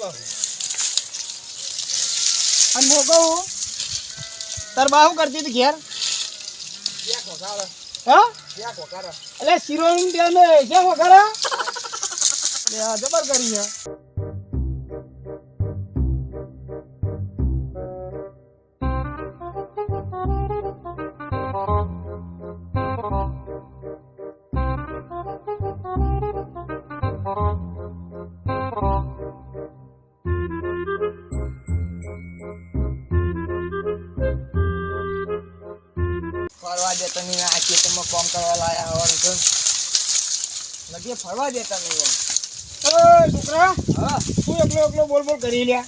બાપુ અને હું કહું તાર બાહુ કરતી હતી ઘેર? ક્યાં ક્યાં એટલે શિરોઈન ટાઈમે છે વખરા લે જબર કરી છે દેતા આ ખેતરમાં કામ કરવા લાયા આવવાનું છે. લગે ફરવા દેતા નહીં. ઓય છોકરા હા. તું એકલો એકલો બોલ બોલ કરી લ્યા.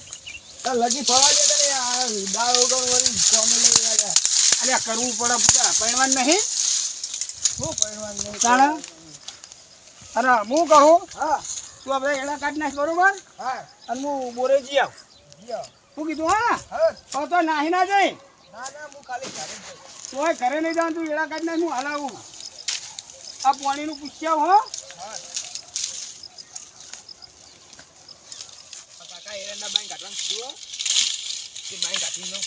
તાર લગી ફરવા દેતા નહીં આ દાળ ઉગાડવાની કોમે લઈ આવ્યા. અલ્યા કરવું પડે પૂરા પરણવાન નહીં? શું પરણવાનું નહીં? તાણા? અરે હું કહું? હા. તું આપણે એડા કાઢ નાખ બરોબર? હા. અને હું બોરે જી આવ. શું કીધું હા? તો નાહી ના જઈ તોય ઘરે નહીં જાઉં તું એડા કાઢ હું હલાવું આ પાણીનું પૂછ્યા હો કાકા એરંડા બાઈ કાઢવાનું કીધું. તે બાઈ કાઢી લો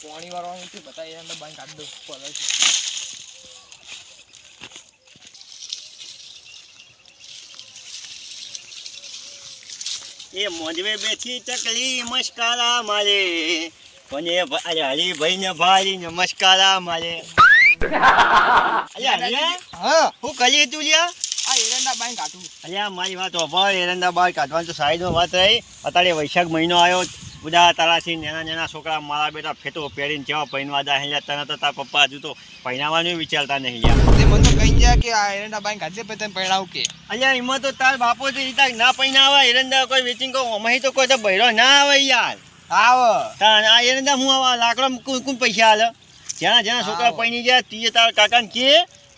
પાણી વાળવાનું નથી બધા એરંડા બાઈ કાઢી દઉં છે એ મોજવે બેઠી ચકલી મસ્કારા મારે કોને અરે હરીભાઈ ને ભાઈ નમસ્કારા મારે અલ્યા હા હું કરી તું લ્યા? અલ્યા મારી વાત હોભળ કાઢવાનું બહાર કાઢવાની તો સાઈડમાં વાત રહી. અત્યારે વૈશાખ મહિનો આવ્યો. બધા તારાથી નાના નાના છોકરા મારા બેટા ફેટો પહેરીને જેવા પહેરવા જાય એટલે તને તો તારા પપ્પા હજુ તો પહેરાવાનું વિચારતા નહીં યાર. મને તો કહી ગયા કે આ એરંડા બાઈ કાઢી દે પછી તને કે. અહીંયા એમાં તો તાર બાપો જે ઈતા ના પહેરાવા એરંડા કોઈ વેચીને કહો અમે તો કોઈ તો બહેરો ના આવે યાર. આવ. તાણ આ એરંડા હું આવા લાકડા કું કું પૈસા હાલે જ્યાં જ્યાં છોકરા પહેરી ગયા તીએ તારા કાકાને કે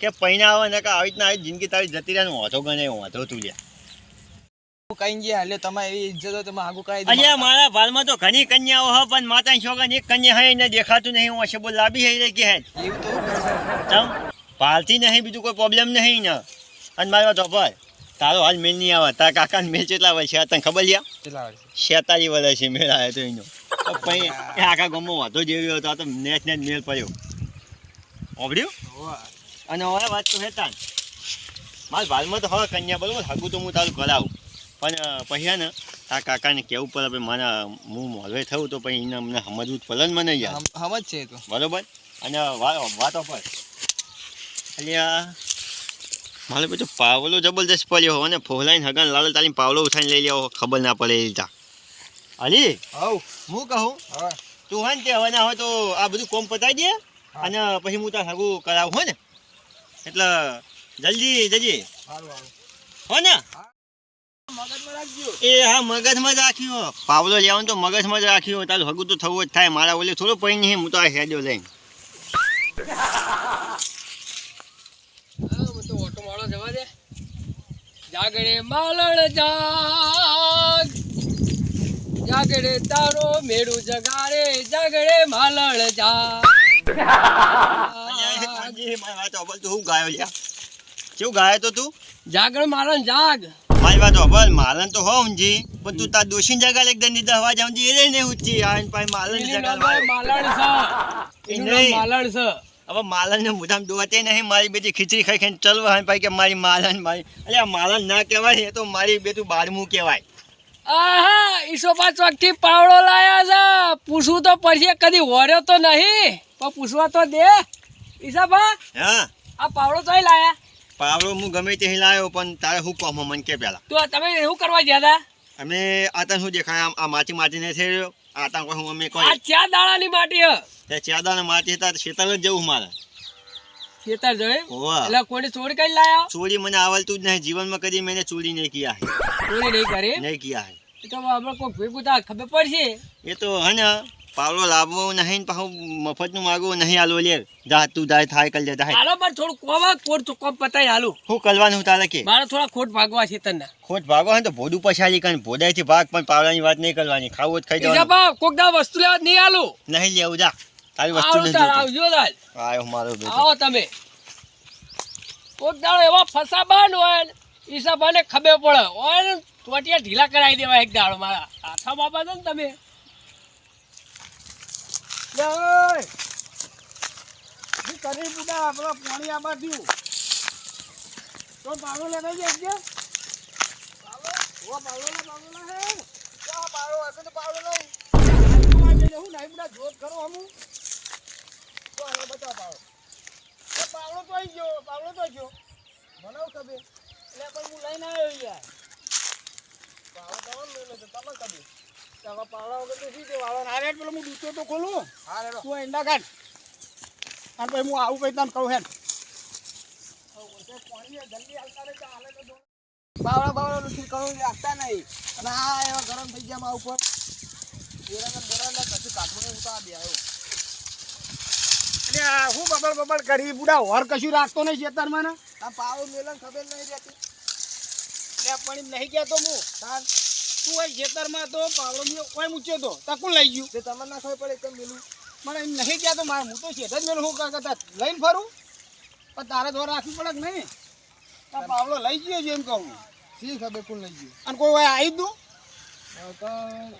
કે પહેરાવે ને કે આવી રીતના આવી જિંદગી તારી જતી રહે ને વાંધો ગણે વાંધો તું લ્યા કઈ ગયા? એટલે તમારે એવી ઇજ્જત તમે આગું કરાવી દો. અલ્યા મારા ભાલમાં તો ઘણી કન્યાઓ હ પણ માતા શોગન એક કન્યા હે ને દેખાતું નહીં હું હશે બોલ લાંબી હે રે કે હે? એવું તો શું પાલતી નહીં બીજું કોઈ પ્રોબ્લેમ નહીં ને. અને મારો તો પર તારો હાલ મેલ નહીં આવે. તારા કાકાને મેલ કેટલા વર્ષ છે તને ખબર લ્યા? કેટલા વર્ષ? છેતાલીસ વર્ષ છે મેળ આવ્યો તો એનો. પછી આખા ગામમાં વાંધો જેવી હતો તો નેટ નેટ મેળ પડ્યો. ઓબડ્યું અને હવે વાત તો હેતા મારા ભાલમાં તો હવે કન્યા બરોબર? હગું તો હું તારું કરાવું. પણ પછી ને આ કાકાને કેવું પડે ભાઈ મારા હું મોલવે થયું તો પછી એને અમને સમજવું જ પડે ને મને યાર. હમ છે તો. બરોબર? અને વા- વાતો પર. અલ્યા મારે બધું પાવલો જબરદસ્ત પડ્યો અને ફોલાઈને હગન લાલ તાલીમ પાવલો ઉઠાઈને લઈ લેવો ખબર ના પડે એ રીતા અલી? હવ હું કહું? તું હે ને તે હવે ના હોય તો આ બધું કોમ પતાવી દે અને પછી હું તાર હગું કરાવું હોય ને. એટલે જલ્દી જજે. સારું હો ને? એ હા મગજમાં જ રાખ્યો. પાવલો લેવાનું તો મગજમાં જ રાખ્યો. તારું હગું તો થવું જ થાય. મારા ઓલે થોડું પૈ નહીં હું તો આ હેડ્યો લઈને. હા, હું તો ઓટો મારો જવા દે. જાગડે માલણ જાગ. જાગડે તારો મેળું જગાડે. જાગડે માલણ જાગ. મારી વાત. તું ગાયો લ્યા? કેવું ગાયો તો તું? જાગડ માલણ જાગ. મારી વાત હોભળ માલન તો હો ઊંજી પણ તું તાર દોશીન જગા લેક દની દહવા જાઉં એ રે ને ઊંચી આ પાઈ માલન જગા માલણ એનું નામ માલણ છે. હવે માલન ને મુદામ દોતે નહીં મારી બેટી ખીચડી ખાઈ ખાઈને ચલવા હે ભાઈ કે મારી માલન મારી અલ્યા માલન ના કહેવાય એ તો મારી બેટું બારમું કહેવાય. આહા ઈસો પાંચ વાગથી પાવડો લાયા છે. પૂછવું તો પછી કદી હોર્યો તો નહીં પણ પૂછવા તો દે. ઈસાબા હા. આ પાવડો તોય લાયા. પાવડો હું ગમે તે હિલાયો પણ તારે શું કહો મન કે પેલા તો તમે એવું કરવા ગયા હતા? અમે આતા શું દેખાય? આમ આ માટી માટી ને છે આતા કોઈ હું અમે આ કોઈ ચા દાણાની માટી હ. તે દાણા માટી હતા શેતર જ જવું મારે. ખેતર જવે એટલે કોઈને ચોરી કરી લાયા? ચોરી મને આવડતું જ નહીં. જીવનમાં કદી મેં ચોરી નહીં કિયા હે ચોરી નહીં કરી? નહીં કિયા હે એ તો આપણે કોઈ ભેગું ખબર પડશે? એ તો હે ને. પાવડો લાવવો નહીં પાછું મફતનું માગવું નહીં આલો લે. જા તું જાય થાય કલ જાય હાલો મારે થોડું કોવા કોટ તો કોમ પતાય હાલો. હું કલવાનું તારે કે? મારે થોડા ખોટ ભાગવા છે તને. ખોટ ભાગો હે તો ભોડું પછાડી કારણ ભોડાઈથી ભાગ પણ પાવલાની વાત નહીં કરવાની. ખાવું જ ખાઈ જવાનું. ઈસાબા કોક દા વસ્તુ લેવા નહીં આલો નહીં લેવું જા. તારી વસ્તુ આવો નથી. આવજો તાર. આયો મારો બેટો. આવો તમે. કોક દાડો એવા ફસાબાન હોય ઈસાબાને ખબર પડે. ને ટોટિયા ઢીલા કરાવી દેવા એક દાડો મારા હાથા બાપા છો ને તમે. ઓય જી કરી બુડા આપણો પાણી આબા થયું તો પાવડો લેતા જાય કે. પાવડો પાવડો લે પાવડો લે હે. પાડો હશે તો પાડો લઉં હું નહીં બુડા જોત કરો હમું. તો હાલો બચાવ પાડો પાવડો તો આવી ગયો પાવડો તો ગયો. મને ખબર એટલે પણ હું લઈને આવ્યો યાર. પાડો તમે લઈ લેજો તમે ખબર તારા પાવડા વગર તો શું છે? વાળો પેલો હું ડૂચો તો ખોલું. હા તું ઈંડા કાઢ અને પછી હું આવું કઈ તને કહું હેડ. બાવળા બાવળા નથી કરું રાખતા નહીં. અને આ એવા ગરમ થઈ ગયા મારા ઉપર. ગરમ પછી કાઢવું ઉતાર દે આવ્યો એટલે હું બબલ બબલ કરી બુડા હોર કશું રાખતો નહીં ચેતન મને. આ મેલન ખબર નહીં રહેતી. એટલે પણ નહીં કહેતો હું. તાર તું હોય ખેતરમાં તો પાવડો મેં કોઈ મૂક્યો તો. તકું લઈ ગયું? તે તમને ના ખબર પડે કેમ મેલું. મને નહીં કહેતો મારે હું તો શેઠ જ મેળવું હું કાં કરતા લઈને ફરું? પણ તારે તો રાખવી પડે કે નહીં? આ પાવડો લઈ ગયો છે એમ કહું. શી ખબર કોણ લઈ ગયું? અને કોઈ આવી દઉં તો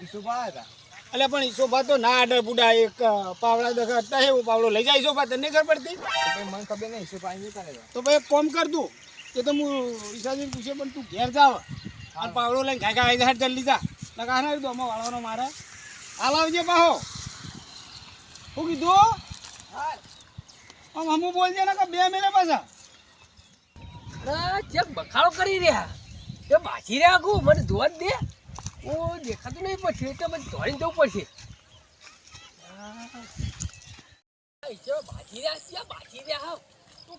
ઈસુભા હતા. એટલે પણ ઈસોભા તો ના આડર બુડા એક પાવડા પાવડા દેખાડતા એવું પાવડો લઈ જાય ઈસોભા તને ખબર પડતી? તો મને ખબર નહીં ઈસુભા કરે તો ભાઈ કોમ કર તું. એ તો હું ઈશાજી પૂછે પણ તું ઘેર જાવ. અને પાવડો લઈને ઘાય આવી જા જલ્દી જા. લગા ના દો આમાં વાળવાનો મારે. હાલ આવજે પાહો. શું કીધું? આમ હમું બોલજે ને કે બે મહિને પાછા. અરે ચેક બખાડો કરી રહ્યા? એ બાજી રહ્યા આખું? મને જોવા જ દે. ઓ દેખાતું નહીં પછી એટલે મને દોડીને જવું પડશે. આ રહ્યા. તું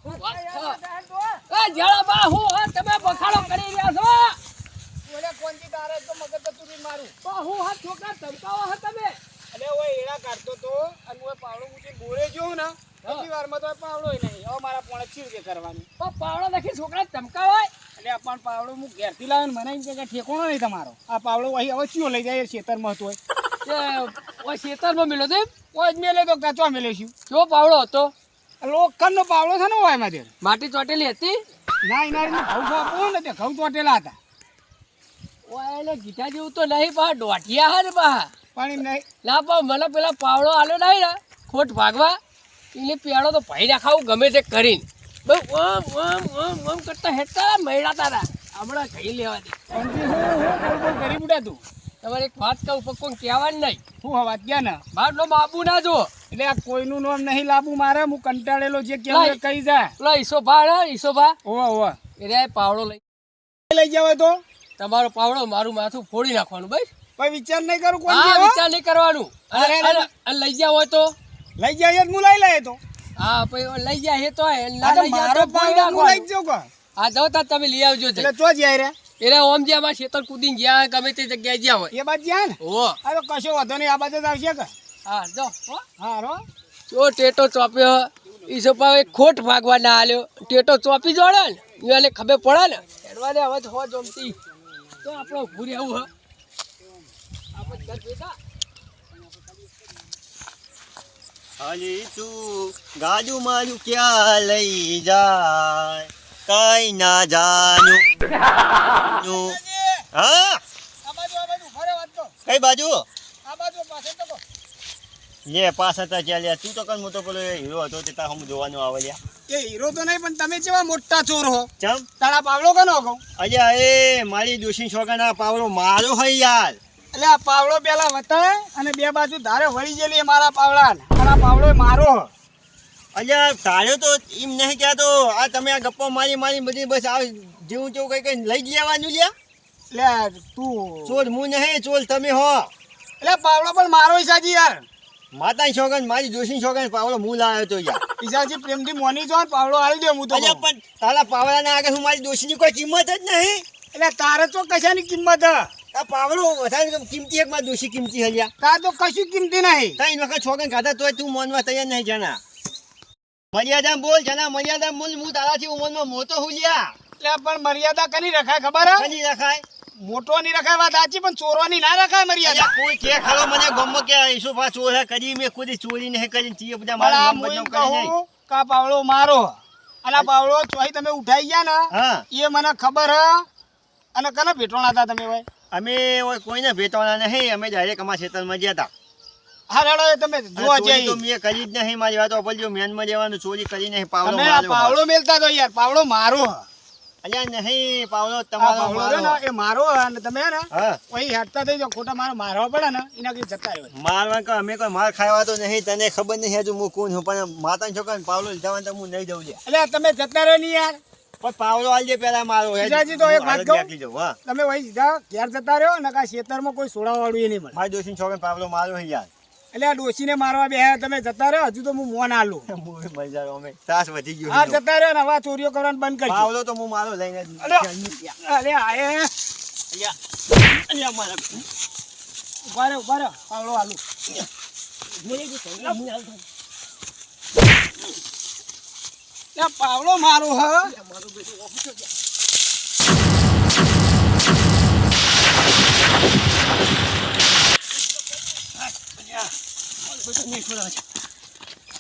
હું હા તમે બખાડો કરી રહ્યા છો. કોણથી તારે તો મગજ તો તુરી મારું. તો હું હા છોકરા ધમકાવો હા તમે? અને ઓય એડા કાઢતો તો. અને ઓય પાવડો મૂકી બોરે જોઉં ને એટલી વારમાં તો પાવડો નહીં. હવે મારા પોણે ચીરકે કરવાની? પણ પાવડો લખી છોકરા ધમકાવાય એટલે આ પણ પાવડો હું ઘેરથી લાવીને મને એમ કે ઠેકોણો નહીં તમારો? આ પાવડો અહીં હવે ચીઓ લઈ જાય ખેતરમાં હતો તે ઓય શેતરમાં મિલો તો ઓય જ મેલે તો કાચવા મેલે છું? જો પાવડો હતો? લોખંડનો પાવડો છે ને ઓય એમાં માટી ચોટેલી હતી? ના એના ઘઉં આપો ને તે ઘઉં ચોટેલા હતા. એટલે ગીઠા જેવું તો નહીં પા દોઢિયા હે ને પા પણ નહીં. ના મને પેલા પાવડો આલો નહીં ને ખોટ ભાગવા. એટલે પેડો તો ભાઈ નાખાવું ગમે તે કરીને. બહુ ઓમ ઓમ ઓમ ઓમ કરતા હેઠતા મહિડા તારા હમણાં કહી લેવા દે. તું? તમારે એક વાત કહું પણ કોઈ કહેવાની નહીં. હું વાત ગયા ને? મારું નો આબુ ના જો એટલે આ કોઈનું નામ નહીં લાબુ મારે હું કંટાળેલો જે કેવું કહી જાય પેલો ઈસોભા ઈસોભા ઓવા ઓવા. એટલે પાવડો લઈ. લઈ જવાય તો તમારો પાવડો મારું માથું ફોડી નાખવાનું ભાઈ કોઈ વિચાર નહીં કરું કોઈ હા વિચાર નહીં કરવાનું. અને- અરે, અરે, લઈ ગયા હોય તો. લઈ જાય હું લઈ લે તો. હા પછી લઈ જાય હે તો ના લઈ ગયા મારો તો ફોડી નાખવાનું. જ હા જાઓ તાર તમે લઈ આવજો તે એટલે તો જાય રે એટલે ઓમ જે આમાં શેતર કૂદીને ગયા ગમે તે જગ્યાએ ગયા હોય. એ બાજુ જ્યાં ને? ઓ તો કશો વાંધો નહીં આ બાજુ જ આવશે કે? હા જો હા. રો જો ટેટો ચોપ્યો. ઈ સોપા એક ખોટ ભાગવા ના આલ્યો. ટેટો ચોપી જોડે ને? એને ખબર પડે ને? હેડવાને હવે તો હો જમતી. તો આપણો ભૂરી આવું હ. હાલી તું ગાજુ મારું ક્યાં લઈ જાય? કઈ ના જાનું. તો કઈ બાજુ? લે તો પાસ હતા ચાલ્યા. તું તો કન મોટો પેલો હીરો હતો તે તાર હું જોવાનું આવે એ હીરો તો નહીં પણ તમે જેવા મોટા ચોર હો? ચમ? તારા પાવડો કનો કહું? અજા એ મારી દોશી છોકરાના પાવડો મારો હોય યાર. એટલે આ પાવડો પેલા વતાય અને બે બાજુ ધારે વળી ગયેલી મારા પાવડા તારા પાવડો મારો હો. અલ્યા તારે તો એમ નહીં કહેતો. આ તમે આ ગપ્પો મારી મારી બધી બસ આ જેવું જેવું કઈ કઈ લઈ જવાનું લ્યા? એટલે તું. ચોર હું નહીં ચોર તમે હો. એટલે પાવડો પણ મારો સાજી યાર. માતાની છોકરા મારી જોશી છોકરા પાવડો હું લાવ્યો તો યાર. ઈસાજી પ્રેમથી મોની જો પાવડો હાલી દે હું તો અલ્યા. પણ તારા પાવડાના આગળ હું મારી દોશીની કોઈ કિંમત જ નહીં. એટલે તારે તો કશાની કિંમત હે? આ પાવડો વધારે કિંમતી એક દોશી કિંમતી હલ્યા તાર તો કશું કિંમતી નહીં. ત્રણ વખત છોકરા ખાધા તોય તું મોનમાં તૈયાર નહીં જાના. મર્યાદા બોલ જાના મર્યાદા બોલ હું તારાથી ઉંમરમાં મોટો હુલ્યા એટલે પણ મર્યાદા કની રખાય ખબર હે? કદી રખાય? મોટો ની રખાય વાત સાચી પણ ચોરવાની ના રખાય મર્યાદા. કોઈ કે ખાલો મને ગમો કે ઈસુ પા ચોર હે કરી મે કોઈ ચોરી નહીં કરી તીએ બધા મારા બદનામ કહું કે આ પાવડો મારો અને પાવળો ચોહી તમે ઉઠાઈ ગયા ને એ મને ખબર હ. અને કને ભેટોણા હતા તમે ભાઈ? અમે કોઈને ભેટવાના નહીં અમે ડાયરેક્ટ અમારા ખેતરમાં ગયા હતા હા રેડો તમે જોવા ચોરી તો જઈ. મેં કરી જ નહીં મારી વાત ઓપલજો મેનમાં જવાનું ચોરી કરી નહીં આ પાવડો મેલતા તો યાર પાવડો મારો હ. અલ્યા નહીં પાવલો તમારો મારો ને એ મારો અને તમે ને કોઈ થઈ જાઓ ખોટા મારો મારવા પડે ને એના કઈ જતા રહ્યો મારવા કે અમે કોઈ માર ખાવા તો નહીં તને ખબર નહીં હજુ હું કોણ છું પણ માતાના છોકરાને પાવલો લીધા તો હું નહીં જવું લે એટલે તમે જતા રહ્યો નહીં યાર. પણ પાવલો આલજે પેલા મારો હેડ. તો એક વાત કહું? નાખી દઉં, હા. તમે વહી સીધા ઘેર જતા રહ્યો ને ખેતરમાં કોઈ સોડાવાળું એ નહીં મળે. મારી દોશીને છોકરાને પાવલો મારો યાર. એટલે આ ડોશીને મારવા બે તમે જતા રહ્યો હજુ તો હું મોન આલું. હું મરી અમે ત્રાસ વધી ગયો હા જતા રહ્યો ને હવે ચોરીઓ કરવાનું બંધ કરી પાવલો તો હું મારો લઈને અરે આયે. અલ્યા મારા ઊભા રહો ઊભા રહો. પાવડો આલુ. લે, પાવડો મારો હ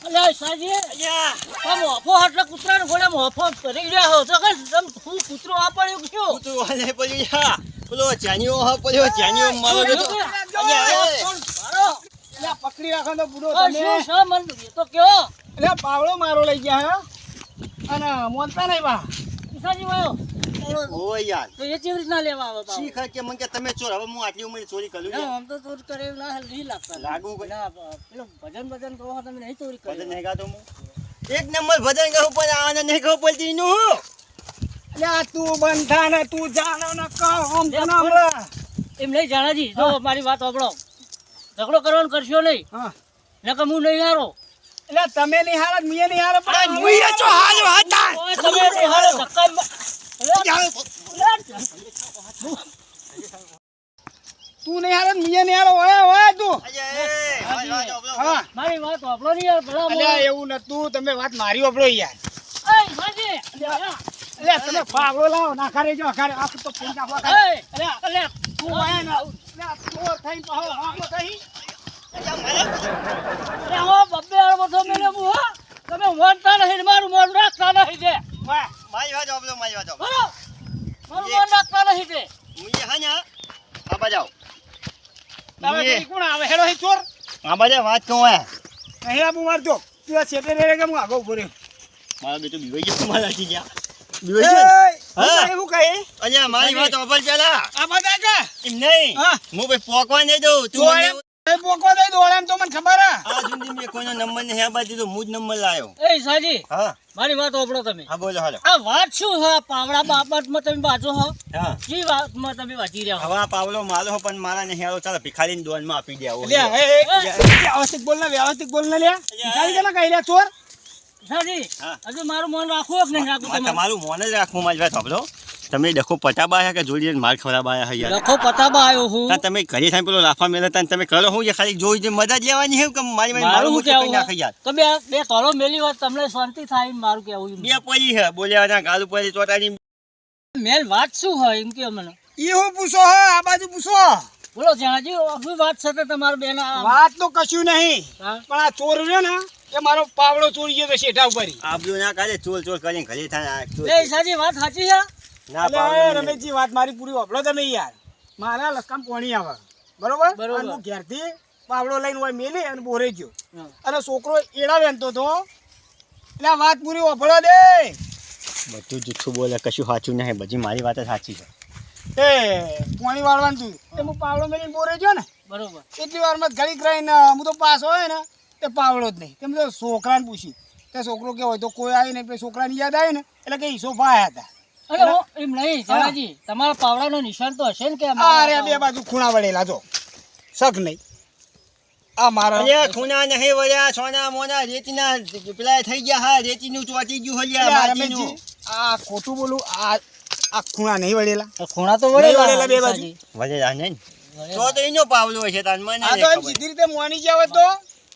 અલે સાજી અલ્યા આ મોફો આટલા કૂતરાને ઘોડે મોફો કરી ગયા હો તો કે તમ હું કૂતરો આ પડ્યો કયો તું વાલે પડ્યું યા પેલો ચાનીઓ હા પડ્યો ચાનીઓ મારો તો છે? અલ્યા, પકડી રાખો તો બુડો તમે શું છે મન તો કયો એટલે પાવળો મારો લઈ ગયા અને મોનતા નહીં બા સાજી વાયો ઓય યાર. તો એ કેવી રીતના લેવા આવે? શી ખબર કે મને કે તમે ચોર હવે હું આટલી ઉંમરે ચોરી કરું ના, આમ તો ચોર કરે ના નહીં લાગતા. લાગુ ના, પેલું ભજન ભજન કહો તમે નહીં ચોરી કરી. ભજન નહીં ગાતો હું. એક નંબર ભજન ગાઉં પણ આને નહીં ખબર પડતી નું યા તું બંધા ને તું જાણો ને કહો. એમ નહીં જાણાજી જો. મારી વાત સાંભળો. ઝઘડો કરવાનો કરશો નહીં. હા. નકર હું નહીં હારો. એટલે તમે નહીં હારો મેં નહીં હારો પણ મુઈએ તો હાલ હતા તમે નહીં હારો. ધક્કા તું નહીં હારે મિયા નહીં હારો ઓય ઓય તું. મારી વાત સાંભળો નહીં યાર ભલા અલ્યા. એવું નતું તમે વાત મારી વાપરો યાર. અલ્યા, અલ્યા. તમે પાવડો લાવો નાખા રેજો આખા આ તો ફોન કાપવા ખાલી. એય, અલ્યા, અલ્યા, તું આયા ના અલ્યા ચોર થઈ પાહો હાંકો થઈ અલ્યા, હો, બબ્બે અડવો તો મેલે હું, હો. તમે મોનતા નહીં મારું મોન રાખતા નહીં છે મારી વાત આપલો મારી વાત બરો. મારું મોન રાખતા નહીં છે એ હા? ને આ બાજાઓ તમે કોણ આવે? હેડો હે ચોર. આ બાજા વાત કહું હે. અહીં આબુ મારજો તું આ છેટે રે કે હું આગો ઊભો રહ્યો? મારા બેટો બીવાઈ ગયો મારા થી ગયા. બીવાઈ ગયો? એય, હા. હું કહે અલ્યા મારી વાત ઓપલ પેલા આ બધા કા નહીં. હું. ભાઈ પોકવા નહીં દઉં. તું પોકો દઈ દોડે એમ તો મને ખબર આ જિંદગી મેં કોઈનો નંબર નહીં આ બાજુ તો હું જ નંબર લાયો. એ સાજી હા. મારી વાત સાંભળો તમે. હા બોલો હાલો. આ વાત શું છે આ પાવડા બાબતમાં તમે બાજો હો? હા. જી વાતમાં તમે વાંચી રહ્યા હવે આ પાવલો હો પણ મારા નહીં આવો ચાલો ભિખારીને દોનમાં આપી દે લે એ એ, વ્યવસ્થિત બોલ ને વ્યવસ્થિત બોલ ને લે ભિખારી કે કહી લે ચોર? સાજી હજુ મારું મન રાખવું કે નહીં રાખવું તમારું મોન જ રાખવું મારી વાત સાંભળો. તમે ડખો પટાબાયા કે જોઈ માર ખરાબ આવ્યા યાર. ડખો પતાબા આવ્યો હું. તમે ઘરે થાય પેલો લાફા મેળવતા તા તમે કરો હું ખાલી જોઈ જે મદદ લેવાની હે કે મારી મારી મારું હું કરી નાખે યાર. તો બે બે કરો મેલી વાત તમને શાંતિ થાય મારું કેવું બે પડી હે બોલ્યા ગાલ ઉપર ચોટાડી મેલ વાત શું હોય એમ કે મને. એ હું પૂછો હે આ બાજુ પૂછો. બોલો જાણાજી શું વાત છે તે તમારું બેન વાત તો કશું નહીં પણ આ ચોર રહ્યો ને એ મારો પાવડો ચોરી ગયો શેઠા ઉપર આબરૂ ના કાઢે ચોર ચોર કરીને ઘરે થાય એ સાજી વાત સાચી છે ના રમેશજી વાત મારી પૂરી વાપરો તમે યાર. મારા લસકામ પોણી આવે. બરોબર? બરોબર. હું ઘેરથી પાવડો લઈને હોય મેલી અને બોરે ગયો. અને છોકરો એડા વેનતો તો એટલે આ વાત પૂરી વાપરો દે. બધું જૂઠું બોલે કશું સાચું નહીં. બધી મારી વાત સાચી છે. એ પોણી વાળવાનું તું. એ હું પાવડો મેલીને બોરે ગયો ને. બરોબર. એટલી વારમાં ઘડી ઘડીક રહીને હું તો પાસ હોય ને તે પાવડો જ નહીં. તેમ તો છોકરાને પૂછ્યું. તે છોકરો કે હોય? તો કોઈ આવી ને છોકરાની યાદ આવી ને એટલે કે ઈસો ભાયા હતા. અરે એમ નહીં જાણાજી તમારા પાવડાનો નિશાન તો હશે ને કે આ બે બાજુ ખૂણા વળેલા જો. શક નહીં. આ મારા અલ્યા ખૂણા નહીં વળ્યા સોના મોના રેતીના પેલા થઈ ગયા હા રેતીનું ચોટી ગયું હલ્યા માટીનું. આ ખોટું બોલું આ આ ખૂણા નહીં વળેલા. ખૂણા તો વળેલા વળેલા બે બાજુ. વળેલા નહીં. તો તો એનો પાવલો હશે તાન મને આ તો એમ સીધી રીતે મોની ગયા તો?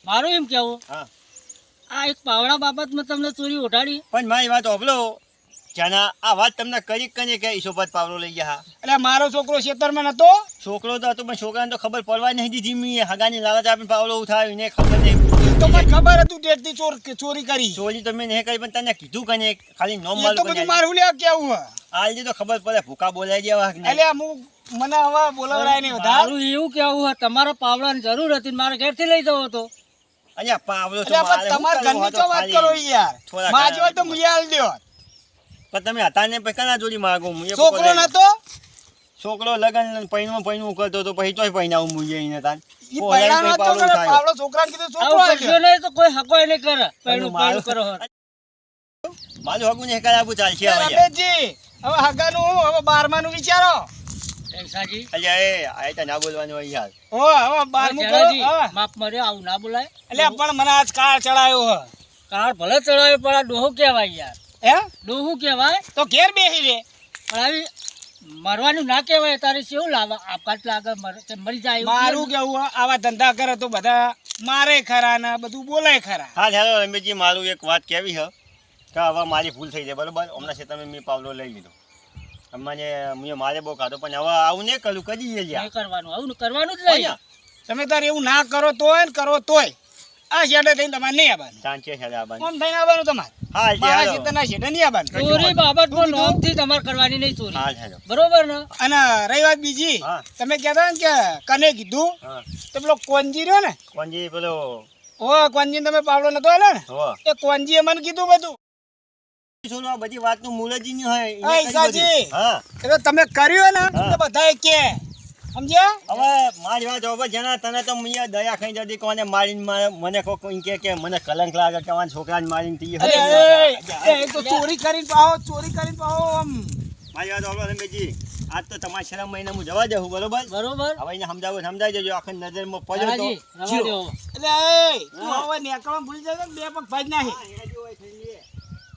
મારું એમ કેવું? હા. આ એક પાવડા બાબતમાં તમને ચોરી ઉઠાડી. પણ મારી વાત ઓભલો જાના આ વાત તમને કરી કને કે ઈશોપત પાવરો લઈ ગયા એટલે મારો છોકરો ખેતરમાં નતો? છોકરો તો હતો પણ છોકરાને તો ખબર પડવા નહીં દીધી મી હગાની લાલચ આપીને પાવલો ઉઠાવ્યો ને ખબર નહીં. તો મને ખબર હતું ટેટથી ચોર ચોરી કરી? ચોરી તો મેં નહીં કરી પણ તને કીધું કને ખાલી નોમ તો બધું મારું લ્યા કેવું આજે તો ખબર પડે ભૂકા બોલાઈ ગયા એટલે હું મને હવે બોલાવરાય નહીં વધારે. મારું એવું કેવું હોય તમારા પાવડાની જરૂર હતી મારે ઘેરથી લઈ જવો હતો. અહીંયા પાવડો એટલે તો મારે તમારા ઘરની તો વાત કરો યાર. માજો તો મુયાલ દ્યો. પણ તમે હતા ને પછી કના જોડી માગો? હું છોકરો નતો? છોકરો લગન પૈણું પૈણું કરતો તો પછી તોય પૈણાવું મુઈએ એને તાન. પાવલો છોકરાને કીધું છોકરો નહીં તો કોઈ હકોય નહીં કરે. પૈણું પૈણું કરો મારું હકું ને કરાવવું ચાલશે હવે. યાર. રમેશજી હવે હગાનું હું? હવે બારમાનું વિચારો. પૈસાજી અલ્યા એ આ તો ના બોલવાનું હોય યાર. ઓ હવે બારમું કરો જલાજી, હા. માફ મળ્યો આવું ના બોલાય. એટલે પણ મને આજ કાર ચડાયો કાર કાળ ભલે ચડાવે પણ આ ડોહું કેવાય યાર. હે? ડોહું કહેવાય? તો ઘેર બેસી રે. પણ આવી મરવાનું ના કહેવાય તારે શું લાવે આપઘાત લાગે મર- જાય મારું કેવું હે, આવા ધંધા કરે તો બધા મારે ખરા ને બધું બોલાય ખરા. હા ચાલો રમેશજી મારું એક વાત કેવી છે કે હવે મારી ભૂલ થઈ જાય બરોબર? હમણાં છે તમે મેં પાવલો લઈ લીધો. મને મેં મારે બહુ ખાધો પણ હવે આવું નહીં કરું કરીએ નહીં કરવાનું આવું કરવાનું જ નહીં. તમે તારે એવું ના કરો તોય ને કરો તોય. આ શેડે થઈને તમારે નહીં આવવાનું. ચાંચે છે આવવાનું. કોમ થઈને આવવાનું તમારે? હા જી, મારા હાલો. સીધા શેડે નહીં આવવાનું. ચોરી બાબતમાં નોમથી તમારે કરવાની નહીં ચોરી. બરોબર ને? અને રહી વાત બીજી. તમે કહેતા ને કે કને કીધું? તો પેલો કોંજી રહ્યો ને? કોણજી પેલો ઓ કોંજી તમે પાવડો નતો આલો ને? એ કોંજીએ મને કીધું બધું. આ બધી મૂળ જ નહીં હોય તમે કર્યું ને બધા કે. સમજ્યા? હવે મારી વાત હવે જેના તને તો મિયા દયા ખાઈ જતી કોને મારીને મને કોક કે કે મને કલંક લાગે કે મારા છોકરાને મારીને તી એ, તો ચોરી કરીને પાહો ચોરી કરીને પાહો આમ. મારી વાત હવે રમેશજી આજ તો તમારા શરમ મહિને હું જવા દઉં બરોબર? બરોબર. હવે એને સમજાવો સમજાઈ દેજો આખી નજરમાં પડ્યો તો. એટલે એ તું હવે નેકળવા ભૂલી જશે બે પગ ભાજ નાખી.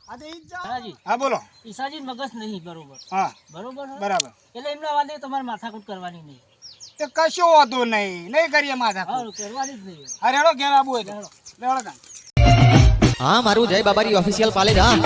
હા બોલો. ઈસાજી મગજ નહીં બરોબર. હા. બરોબર બરાબર. એટલે એમના વાદે તમારે માથાકૂટ કરવાની નહીં. તે કશું હોતું નહીં. નહીં કરીએ માથા હા કરવાની જ નહીં. અરે હેડો ઘેર આબુ હોય. લેવડો હા મારું જય બાબારી ઓફિશિયલ પાલેજ હા.